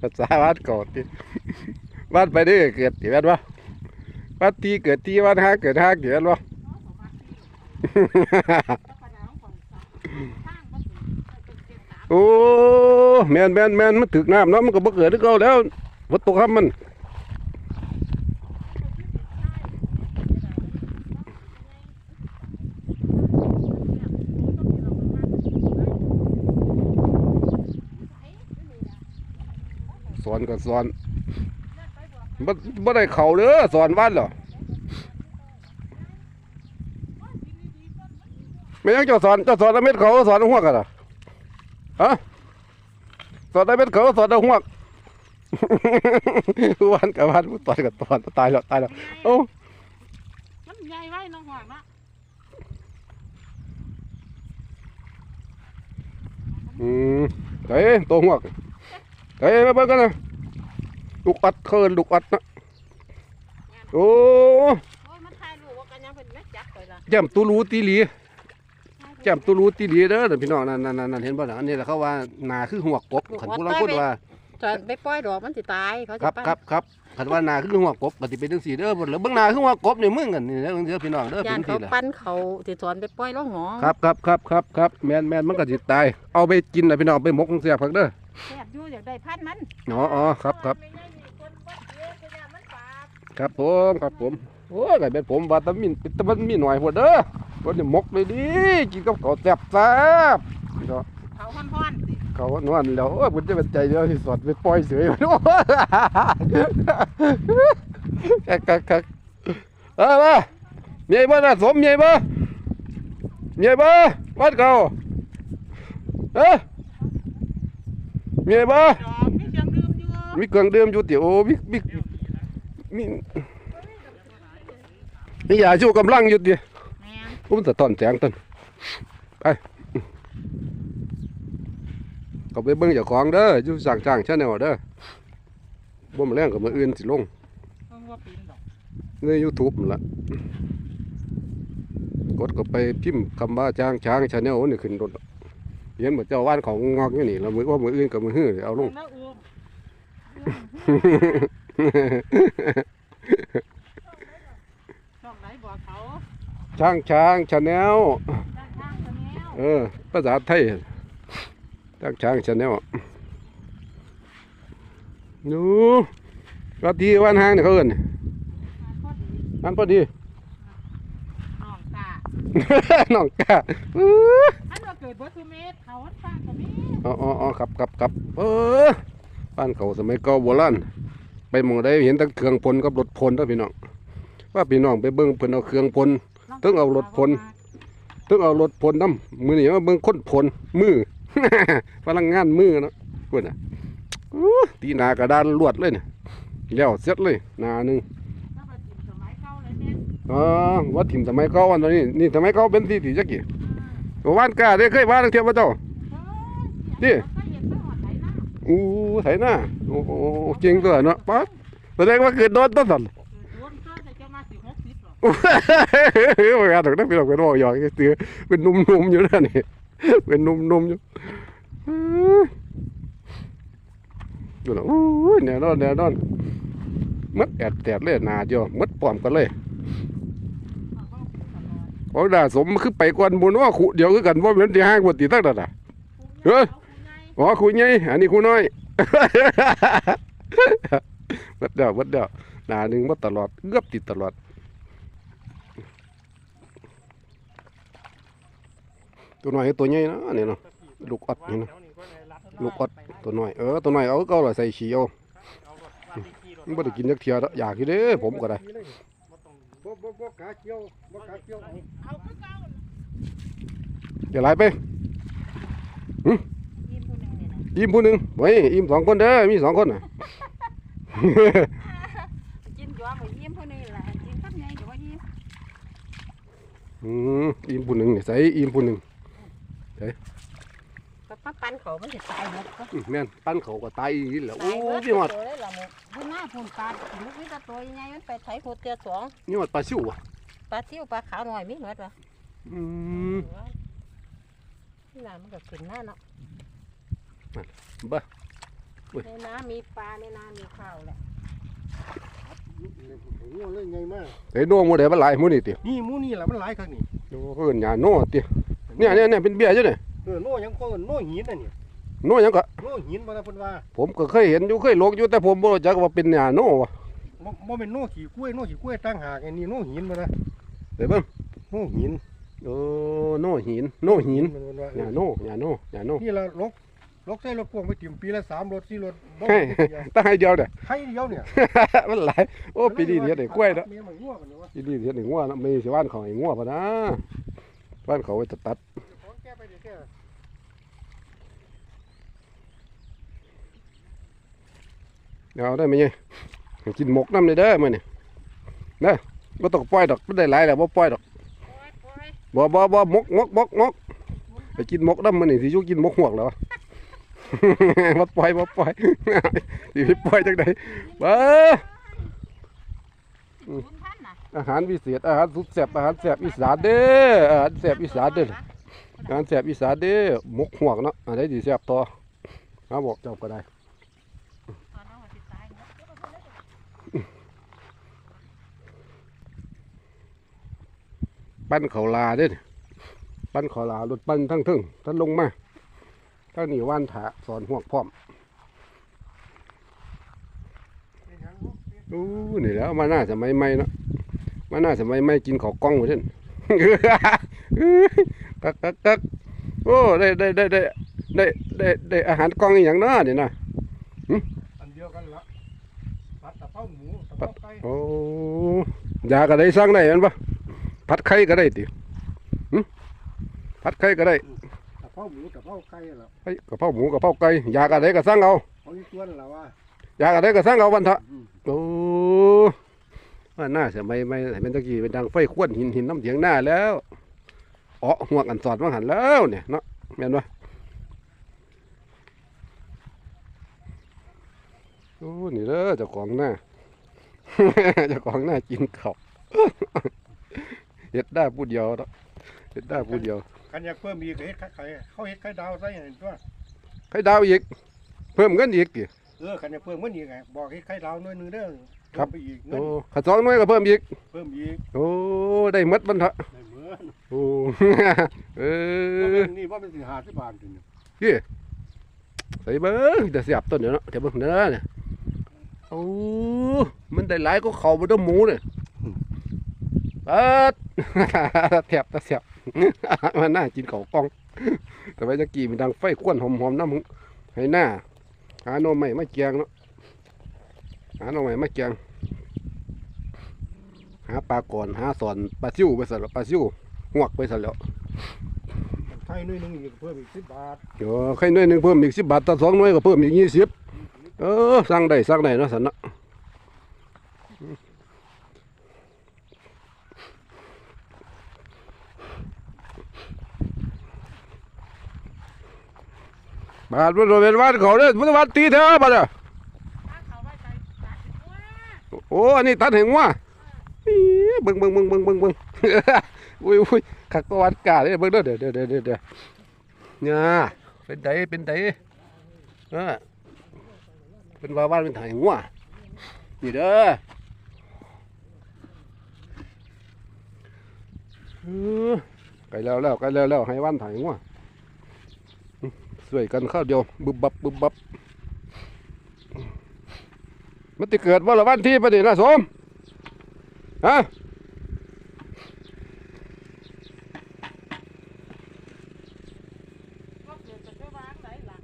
ภาษาวัดเก่าติวัดไปด้อเกิดที่วัดวะวัดที่เกิดที่วัดหาเกิดหาเกิดวะโอ้แมนแมนแมนมันถึกน้ำเนาะมันก็บ่เกิดที่เก่าแล้ววัดตกครับมัน สอนก็สอนบ่บ่ได้เข่าเด้อสอนวัดเหรอไม่ยังเจ้าสอนเจ้าสอนแล้วเม็ดเขาสอนหัวกันเหรอฮะสอนได้เม็ดเขาสอนได้หัวกวันกับวันตอนกับตอนตายแล้วตายแล้วโอ้มันใหญ่ไว้น้องหวานนะอืมเฮ้ยตัวหัวกเฮ้ยมาเบิ่งกันนะ ลูกอัดเคินลูกอัดนะโอ้โอ้ยมันถ่ายรูปว่ากันยังเป็นแม่จักไปละแจ่มตูรูตีหลีแจ่มตูรูตีหลีเด้อนั่นพี่น้องนั่นนั่นนั่นเห็นบ่น่ะอันนี้แหละเขาว่าหนาคือหัวกบขันผู้ลางคนว่าจะไปปล่อยดอกมันสิตายเขาครัจะบไปครับครับขันว่าหนาคือหัวกบก็สิเป็นจังซี่เด้อบ่แล้วเบิ่งหนาคือหัวกบนี่มึงกันนี่เด้อเด้อพี่น้องเด้อเป็ยานนเขาที่ล่ะปั้นเขาสิสอนไปปล่อยล่องหนองครับครับครับครับครับแม่นแม่นมันก็สิตายเอาไปกินน่ะพี่น้องไปหมกเสียบพักเด้อแซ่บอยู่อยากได้พันมันอ๋ออ๋อครับครับ ครับผมครับผมโอ้ยก็เป็นผมว่าแตะมินแตะมันมีหน่อยพุ่นเด้อคนนี่หมกเลยดิกินกับข้าวแซ่บแซ่บพี่น้องเขาฮ้อนๆสิเขานอนแล้วโอ้ยผมจะเป็นใจเดียวที่สอดไปปล่อยเสือโอ้ยคักคักคักเออมาเมียบ้าน่ะสมเมียบ้าเมียบ้าวัดเก่าเออเมียบ้าดอกมีเสียงดื่มอยู่มีเครื่องดื่มอยู่เดี๋ยวโอ้มีมี มีมียาชูกำลังอยู่เดี๋ยวแม่นผมจะตอนแสงต้นไปก็ไปเบิ่งเจ้าของเด้ออยู่สั่งจ้างชาแนลเด้อบ่มาแรงกับมืออื่นสิลงเพิ่งว่าปีนดอกใน YouTube นั่นล่ะกดก็ไปพิมพ์คำว่าจ้างช้างชาแนลนี่ขึ้นรถเห็นบ่เจ้าว่านของงอกอยู่นี่แล้วมือว่ามืออื่นกับมือฮื้อเอาลงแล้วอูม ช่องไหนบอกเขาช้างช้างชาแนลด้านข้างตัวแนวเออภาษาไทยช้างช้างชาแนลหนูก็ที่วันห้างเนี่ยเขาเอิ้นพอดีอันพอดีน้องตาน้องกาอื้ออันว่าเกิดวัตถุเมตรเขาวัดฟ้าก็มีอ๋ออ๋ออ๋อครับครับครับเออบ้านเขาสมัยเก่าโบราณ ไปหมองได้เห็นแตั้งเครื่องพลกับรถพลเด้อพี่น้องว่าพี่น้องไปเบิ่งเพิ่นเอาเครื่องพลต้องเอารถพลต้องเอารถพลน้ำมือนี่มาเบิ่งคนพลมือพลังงานมือเนาะเพิ่นน่ะอู้ตีหนากระดานลวดเลยเนี่ยแล้วเสร็จเลยหนาหนึงถ้าไปถึงสมัยเก่าเลยแม่อ๋อว่าถิ่มสมัยเก่าวันนี้นี่สมัยเก่าเป็นที่ที่จักกี่ว่านกล้าได้เคยว่านจังเทียบว่าเจ้านี่ก็เห็นไปหอดไหนนะ อู้ไถหน้าโอ้โหเจ๋งตัวเนาะปั๊บแสดงว่าเกิดโดนต้นสันเกิดโดนก็จะจะมาสิหกสิบหรอเฮ้ยว่าดอกนั้นเป็นดอกเป็นบอกหยอกเสือเป็นนุ่มๆอยู่นั่นนี่เป็นนุ่มๆอยู่ดูนะโอ้ยแน่นอนแน่นอนมัดแอดแตดเลยหนาเดียวมัดปลอมกันเลยเพราะด่าสมันคือไปกวนบุญว่าขู่เดียวคือกันว่าเป็นที่ห้างว่าตีตั้งแต่น่ะเฮ้ย อ๋อคุยไงอันนี้คุยน้อยวัดเดียววัดเดียวหนาหนึ่งวัดตลอดเกือบติดตลอดตัวน้อยตัวใหญ่นะเนี่ยเนาะลูกอดนี่นะลูกอดตัวน้อยเออตัวน้อยเอาก็เลยใส่ขี้เอามันบ่ได้กินจักเทียดอกอยากอยู่เด้ผมก็ได้เกี่ยวบ่กาเกี่ยวเอาเอาคือเก่าอย่าไหลไป อิ่มผู้หนึ่งไว้อิ่มสองคนเด้อมีสองคนน่ะ กินย้อมไปยิ้มผู้หนึ่งล่ะกินกับไงก็ว่ายิ้มอืมอิ่มผู้หนึ่งนี่ใส่อิ่มผู้หนึ่งกับมาปั่นเขามันสิตายหมดก็อื้อแม่นปั้นเขาก็ตายอีกแล้วตาโอ้ยหมดพี่หอดตัวเลยล่ะหมดดูหน้าพุ่นปลาลูกนี่ก็ตัวใหญ่มันไปไถหัวเตียสองนี่หอดปลาชิวอะปลาซิวปลาขาวหน่อยมีหมดวะอืม นี่น้ำมันก็ขึ้นหน้าเนาะ บ้าในน้ำมีปลาในน้ำมีข้าวแหละงัวเลยไงมากไอ้โน่หมูเดี๋ยวมันหลายหมูนี่ตินี่หมูนี่แหละมันหลายครั้งนี่โอ้เพิ่นหยาโน่ติเนี่ยเนี่ยเนี่ยเป็นเบี้ยอยู่เนี่ยเออโน่ยังก็โน่หินน่ะนี่โน่หยังก็โน่หินบ่นะเพิ่นว่า ผมก็เคยเห็นอยู่เคยลกอยู่แต่ผมบ่รู้จักว่าเป็นหยาโน่วะบ่บ่เป็นโน่ขี้กล้วยโน่ขี้กล้วยตั้งหากไอ้นี่โน่หินบ่นะเดี๋ยวเบิ่งโน่หินโอ้โน่หินโน่หินมันว่าหยาโน่หยาโน่หยาโน่นี่ละลก ลกใส่รถพ่วงไปติ่มปีละ3รถ4รถบ่ให้ตั้งให้เดียวเด้อ ให้เดียวเนี่ยมันหลายโอ้ปีนี้เฮ็ดให้กล้วยเนาะมีมันงัวกันเนาะปีนี้เฮ็ดให้งัวเนาะมีสิว่านเขาให้งัวพะนะว่านเขาไว้ตัด ของแก้ไปเดี๋ยวแก้เดี๋ยวได้ไหมเนี่ยให้กินหมกน้ำเลยเด้อมื้อนี่เด้อบ่ต้องปล่อยดอกบ่ได้หลายแล้วบ่ปล่อยดอกบ่บ่บ่มกมกมกมกไปกินมกดำมันนี่สิอยู่กินมกหวกแล้ว บ่ปล่อยบ่ปล่อยสิไปปล่อยจังได๋เบ้อคุณท่านน่ะอาหารพิเศษอาหารสุดแซ่บอาหารแซ่บอีสานเด้ออาหารแซ่บอีสานเด้ออาหารแซ่บอีสานเด้อมกหวกเนาะอันใดสิแซ่บต่อเอาบอกเจ้าก็ได้ตอนนั้นว่าสิตายหมดปั้นเขาวลาเด้อปั้นเขาวลารถปั้นทั้งทึ่งท่านลงมา ทั้งนี่ว่านถาสอนหวกพร้อมเป็นหยังบ่เป็นอู้นี่แหล้วมาหน้าสมัยใหม่เนาะมาหน้าสมัยใหม่กินข้าวกล้องหมดเช่นกักกักกักโอ้ได้ได้ได้ได้ได้ได้ได้อาหารกล้องอีหยังเนาะนี่นะอันเดียวกันละปัดตะเภาหมูตะเภาไก่โอ้ยาก็ได้สั่งได้แมันปะผัดไข่ก็ได้ติหึผัดไข่ก็ได้ ตะเภาหมูตะเภาไก่ล่ะไอ้กะเพราหมูกะเพราไก่ยาก็ได้ก็สั่งเอาเขาอีกตัวนั่นล่ะว่ายาก็ได้ก็สั่งเอาวันเถอะอืมโอ้ว่าหน้าสมัยใหม่เป็นตะกี้เป็นดังไฟควนหินหินน้ำเถียงหน้าแล้วเอ๋อหัวกันสอดมาหันแล้วเนี่ยเนาะแม่นปะโอ้นี่เด้อเจ้าของหน้าเจ้าของหน้ากินข้าวเฮ็ดได้ผู้เดียวเนาะเฮ็ดได้ผู้เดียว คันอยากเพิ่มอีกก็เฮ็ดไข่เขาเฮ็ดไข่ดาวใส่ให้ตัวใครดาวอีก เพิ่มเงินอีกติเออคันอยากเพิ่มมันอีกไงบอกเฮ็ดไข่ดาวหน่อยหนึงเด้อครับเพิ่มไปอีกเงิโอ้นขันสองหน้อยก็เพิ่มอีก เพิ่มอีกโอ้ได้หมดบันเถอะได้เหมือนโอ้ เอบ่อแม่นนี่ว่ามันสิ50บาทขึ้นใส่เบิ้งแต่เสียบต้นเดี๋ยวเนาะเดี๋ยวเบิ้งเนื้อเนี่ยโอ้มันได้หลายก็เขาบนต้นหมูเนี่ย เปิดแถบตะเสียบมันน่ากินเขาวกล้อง แต่ว่าจะกี่มันดังไฟควนหอมๆน้ำให้หน้า หาโนมใหม่มาเกียงเนาะหาโนมใหม่มาเกียง หาปลาก่อนหาสอนปลาซิวไปสั่นแล้วปลาซิวหวกไปสั่นแล้วไข่หน่อยหนึงอีกเพิ่มอีก10บาทเดี๋ยวใครหน่วยหนึ่งเพิ่มอีกสิบบาทต่อสองหน่วยก็เพิ่มอีกยี่สิบเออสั่งได้สั่งได้เนาะสันเนาะ บาทมันเป็นวันเขาเนี่ยมันวันตีเถอะบาทอะโอ้อันนี้ตัดแห่งว่าเบิ่งเบิ่งเบิ่งเบิ่งเบิ่งเบิ่งอุ้ยอุ้ยขักประวัติกาเลยเบิ่งเด้อเดี๋ยวเดี๋ยวเดี๋ยวเดี๋ยวเนี่ยเป็นไดเป็นไดเออเป็นว่าบ้านเป็นไถงัวนี่เด้อไก่แล้วแล้วไก่แล้วแล้วให้บ้านถงัวอื้อ สวยกันข้าวเดียวบึบบับบึบบับมันจะเกิดว่าละวันที่ประเดี๋ยวนะสมฮะก็เกิดจะวางไหนล่ะ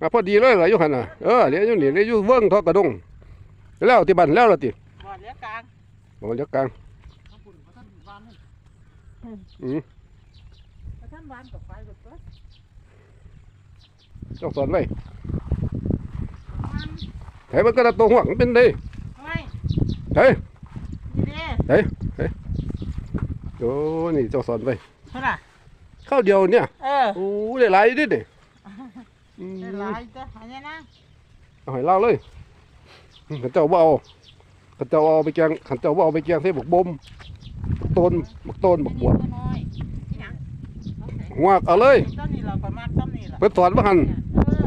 มาพอดีเลยเหรออยุหันน่ะเออเดี๋ยวอยู่นี่เดี๋ยวอยู่เวิ้งทอกกระดงแล้วที่บ้านแล้วละติบ่อเลี้ยงกลางบอกเดี๋ยวกลางเขาปุ่นเขาท่านวานนี่อืม เขาท่านวานกับไฟกับตัวต้องสอนไว้มันไถมันก็ระตัวหัวมันเป็นได้เฮ้ยเฮ้ยนี่เด้โอ้นี่เจ้าสอนไว้ไถพุ่นน่ะข้าวเดียวเนี่ยเออโอ้ได้หลายดิเนี่ยอืมได้หลายจ้ะอันนี้นะเอาให้เล่าเลยอืมขันเจ้าบ่เอาขันเจ้าเอาไปแกงขันเจ้าบ่เอาไปแกงใส่บักบมบักต้นบักต้นบักบวบ อันนี้ตัวน้อยนี่หยัง หัวเอาเลยต้นนี้เราประมาณต้นนี้ล่ะเพิ่นสอนบ่หันเออ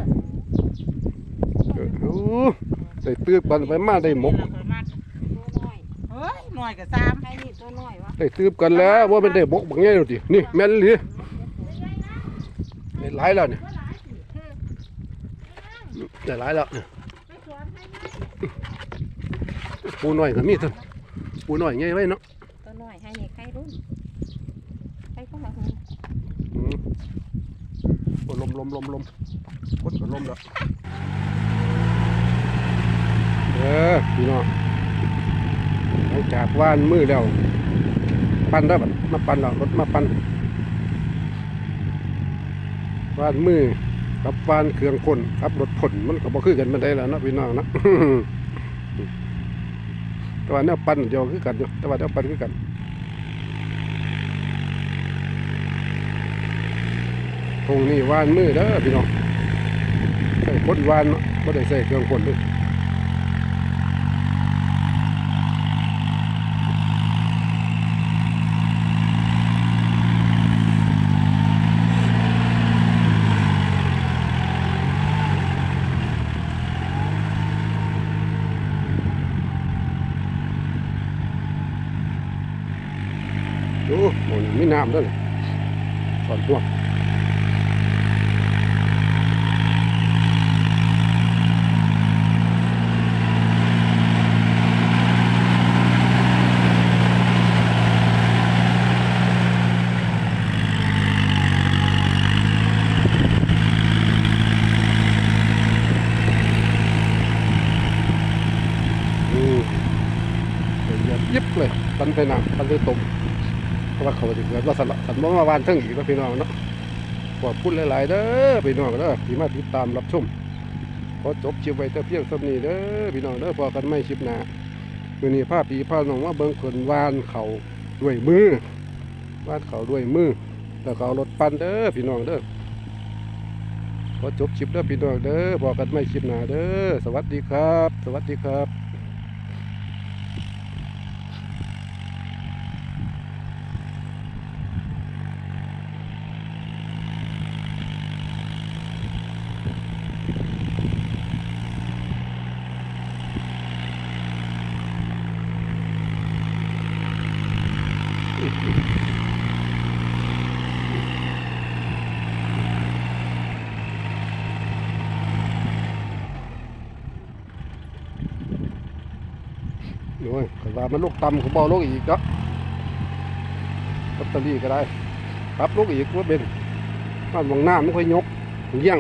เออโอ้ได้ตื้อกันไปมาได้หมกตัวน้อยเฮ้ยหน่อยกับสามให้นี่ตัวน้อยวะได้ตื้อกันแล้วว่าเป็นได้หมกบางอย่างดินี่แม่นอีหรือได้หลายแล้วเนี่ยได้หลายแล้วเนี่ยปูน้อยก็มีเท่านปูน้อยไงไว้เนาะตัวน้อยให้นี่ใครรุ่นใครเข้ามาหูอืม โอ้ลมลมลมลมคนก็ลมแล้วเออพี่น้องหลังจากว่านมือแล้วปั้นได้บัดมาปั้นแล้วรถมาปั้นว่านมือกับว่านเครื่องคนครับรถผลมันก็บ่คือกันมาได้แล้วนะพี่น้องนะแต่ว่าแนวปั้นเดียวคือกันอยู่แต่ว่าแนวปั้นคือกัน ตร งนี้วานมือเด้อพี่น้องใส่คนวานเนาะบ่ได้ใส่เครื่องคนด้วยโอ้ยมีน้ำด้วยนี่สอนตัวอืมเดี๋ยวยิบ สันไปหนักปันไปตมเพราะว่าเขาจะเกิดว่าสละสันบ่มาวานทั้งอีกแล้วพี่น้องเนาะขอบคุณหลาย ๆ เด้อพี่น้องเด้อที่มาติดตามรับชมขอจบคลิปไว้แต่เพียงเท่านี้เด้อพี่น้องเด้อพอกันไม่คลิปหนามื้อนี้ภาพปีภาพน้องว่าเบิ่งเพิ่นวานเขาด้วยมือวานเขาด้วยมือแล้วเอารถปั่นเด้อพี่น้องเด้อขอจบคลิปเด้อพี่น้องเด้อพอกันไม่คลิปหนาเด้อสวัสดีครับ สวัสดีครับ โอ้ยขว่ามันลูกต่ำเขาบอกลูกอีกเนาะลอตเตอรี่ก็ได้ปรับลูกอีกว่าเป็นบ้านวังหน้าไม่ค่อยยกเยี่ยง